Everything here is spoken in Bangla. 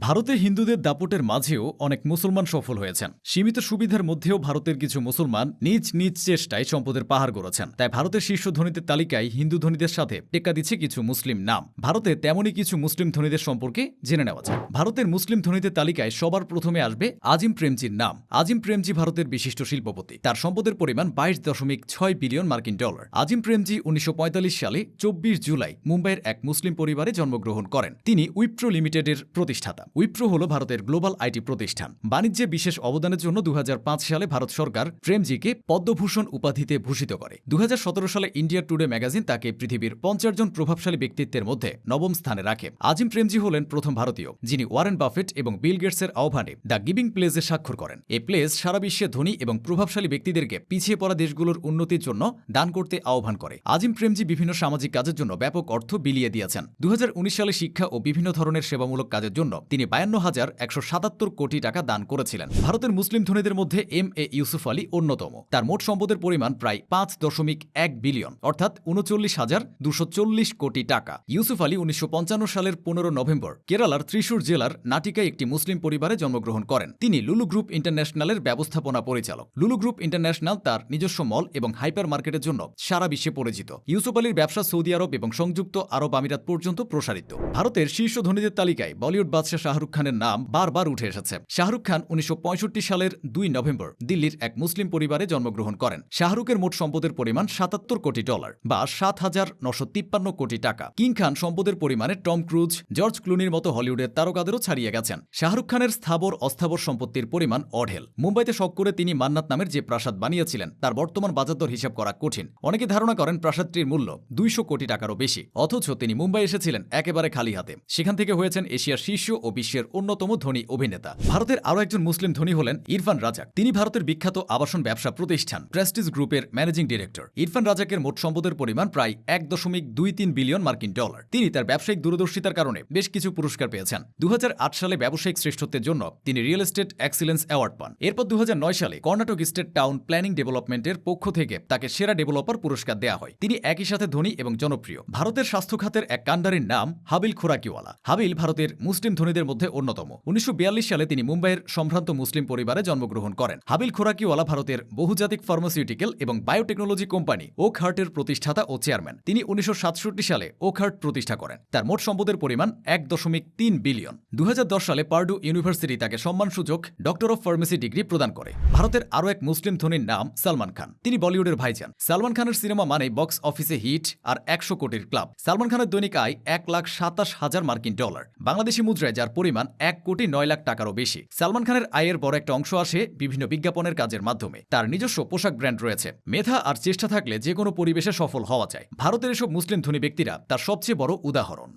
ভারতে হিন্দুদের দাপটের মাঝেও অনেক মুসলমান সফল হয়েছেন। সীমিত সুবিধার মধ্যেও ভারতের কিছু মুসলমান নিজ নিজ চেষ্টায় সম্পদের পাহাড় গড়েছেন। তাই ভারতের শীর্ষ ধনীদের তালিকায় হিন্দু ধনীদের সাথে টেক্কা দিচ্ছে কিছু মুসলিম নাম। ভারতে তেমনই কিছু মুসলিম ধনীদের সম্পর্কে জেনে নেওয়া যায় ভারতের মুসলিম ধনীদের তালিকায় সবার প্রথমে আসবে আজিম প্রেমজির নাম। আজিম প্রেমজি ভারতের বিশিষ্ট শিল্পপতি। তার সম্পদের পরিমাণ বাইশ দশমিক ছয় বিলিয়ন মার্কিন ডলার। আজিম প্রেমজি উনিশশো পঁয়তাল্লিশ সালে চব্বিশ জুলাই মুম্বাইয়ের এক মুসলিম পরিবারে জন্মগ্রহণ করেন। তিনি উইপ্রো লিমিটেডের প্রতিষ্ঠাতা। উইপ্রো হল ভারতের গ্লোবাল আইটি প্রতিষ্ঠান। বাণিজ্যে বিশেষ অবদানের জন্য দুহাজার পাঁচ সালে ভারত সরকার প্রেমজিকে পদ্মভূষণ উপাধিতে ভূষিত করে। দুহাজার সতেরো সালে ইন্ডিয়া টুডে ম্যাগাজিন তাকে পৃথিবীর পঞ্চাশ জন প্রভাবশালী ব্যক্তিত্বের মধ্যে নবম স্থানে রাখে। আজিম প্রেমজি হলেন প্রথম ভারতীয়, যিনি ওয়ারেন বাফেট এবং বিল গেটসের আহ্বানে দ্য গিভিং প্লেসে স্বাক্ষর করেন। এ প্লেস সারা বিশ্বে ধনী এবং প্রভাবশালী ব্যক্তিদেরকে পিছিয়ে পড়া দেশগুলোর উন্নতির জন্য দান করতে আহ্বান করে। আজিম প্রেমজি বিভিন্ন সামাজিক কাজের জন্য ব্যাপক অর্থ বিলিয়ে দিয়েছেন। দু হাজার উনিশ সালে শিক্ষা ও বিভিন্ন ধরনের সেবামূলক কাজের জন্য তিনি বায়ান্ন হাজার একশো সাতাত্তর কোটি টাকা দান করেছিলেন। ভারতের মুসলিম ধনীদের মধ্যে এম এ ইউসুফ আলী অন্যতম। তার মোট সম্পদের পরিমাণ প্রায় পাঁচ দশমিক এক বিলিয়ন, অর্থাৎ উনচল্লিশ হাজার দুশো চল্লিশ কোটি টাকা। ইউসুফ আলী উনিশশো পঞ্চান্ন সালের পনেরো নভেম্বর কেরালার ত্রিশূর জেলার নাটিকায় একটি মুসলিম পরিবারে জন্মগ্রহণ করেন। তিনি লুলু গ্রুপ ইন্টারন্যাশনালের ব্যবস্থাপনা পরিচালক। লুলু গ্রুপ ইন্টারন্যাশনাল তার নিজস্ব মল এবং হাইপার মার্কেটের জন্য সারা বিশ্বে পরিচিত। ইউসুফ আলীর ব্যবসা সৌদি আরব এবং সংযুক্ত আরব আমিরাত পর্যন্ত প্রসারিত। ভারতের শীর্ষ ধনীদের তালিকায় বলিউড বাদশাহ শাহরুখ খানের নাম বারবার উঠে এসেছে। শাহরুখ খান উনিশশো পঁয়ষট্টি সালের দুই নভেম্বর দিল্লির এক মুসলিম পরিবারে জন্মগ্রহণ করেন। শাহরুখের মোট সম্পদের পরিমাণ সাতাত্তর কোটি ডলার বা সাত হাজার নশো তিপ্পান্ন কোটি টাকা। কিং খান সম্পদের পরিমাণে টম ক্রুজ, জর্জ ক্লুনির মতো হলিউডের তারকাদেরও ছাড়িয়ে গেছেন। শাহরুখ খানের স্থাবর, অস্থাবর সম্পত্তির পরিমাণ অঢেল। মুম্বাইতে শখ করে তিনি মান্নাত নামের যে প্রাসাদ বানিয়েছিলেন, তার বর্তমান বাজারদর হিসাব করা কঠিন। অনেকে ধারণা করেন প্রাসাদটির মূল্য দুইশো কোটি টাকারও বেশি। অথচ তিনি মুম্বাই এসেছিলেন একেবারে খালি হাতে। সেখান থেকে হয়েছেন এশিয়ার শীর্ষ ও বিশ্বের অন্যতম ধনী অভিনেতা। ভারতের আরও একজন মুসলিম ধনী হলেন ইরফান রাজাক। তিনি ভারতের বিখ্যাত আবাসন ব্যবসা প্রতিষ্ঠান প্রেস্টিজ গ্রুপের ম্যানেজিং ডিরেক্টর। ইরফান রাজাকের মোট সম্পদের পরিমাণ প্রায় এক দশমিক দুই তিন বিলিয়ন মার্কিন ডলার। তিনি তার ব্যবসায়িক দূরদর্শিতার কারণে বেশ কিছু পুরস্কার পেয়েছেন। দু হাজার আট সালে ব্যবসায়িক শ্রেষ্ঠত্বের জন্য তিনি রিয়েল এস্টেট এক্সিলেন্স অ্যাওয়ার্ড পান। এরপর দু হাজার নয় সালে কর্ণাটক স্টেট টাউন প্ল্যানিং ডেভেলপমেন্টের পক্ষ থেকে তাকে সেরা ডেভেলপার পুরস্কার দেওয়া হয়। তিনি একই সাথে ধনী এবং জনপ্রিয়। ভারতের স্বাস্থ্য খাতের এক কাণ্ডারির নাম হাবিল খোরাকিওয়ালা। হাবিল ভারতের মুসলিম ধনীদের মধ্যে অন্যতম। উনিশশো বিয়াল্লিশ সালে তিনি মুম্বাইয়ের সম্ভ্রান্ত মুসলিম পরিবারে জন্মগ্রহণ করেন। হাবিল খোরাকিওয়ালা ভারতের বহুজাতিক ফার্মাসিউটিক্যাল এবং বায়োটেকনোলজি কোম্পানি ওক হার্টের প্রতিষ্ঠাতা ও চেয়ারম্যান। তিনি উনিশশো সাতষট্টি সালে ওক হার্ট প্রতিষ্ঠা করেন। তার মোট সম্পদের পরিমাণ এক দশমিক তিন বিলিয়ন। দু সালে পার্ডু ইউনিভার্সিটি তাকে সম্মানসূচক ডক্টর অফ ফার্মেসি ডিগ্রি প্রদান করে। ভারতের আরও এক মুসলিম ধনীর নাম সালমান খান। তিনি বলিউডের ভাইজান। সালমান খানের সিনেমা মানে বক্স অফিসে হিট আর একশো কোটির ক্লাব। সালমান খানের দৈনিক আয় এক লাখ সাতাশ হাজার মার্কিন ডলার। বাংলাদেশি মুদ্রায় যার পরিমাণ এক কোটি নয় লাখ টাকারও বেশি। সালমান খানের আয়ের বড় একটা অংশ আসে বিভিন্ন বিজ্ঞাপনের কাজের মাধ্যমে। তার নিজস্ব পোশাক ব্র্যান্ড রয়েছে। মেধা আর চেষ্টা থাকলে যে কোনো পরিবেশে সফল হওয়া যায়। ভারতের এসব মুসলিম ধনী ব্যক্তিরা তার সবচেয়ে বড় উদাহরণ।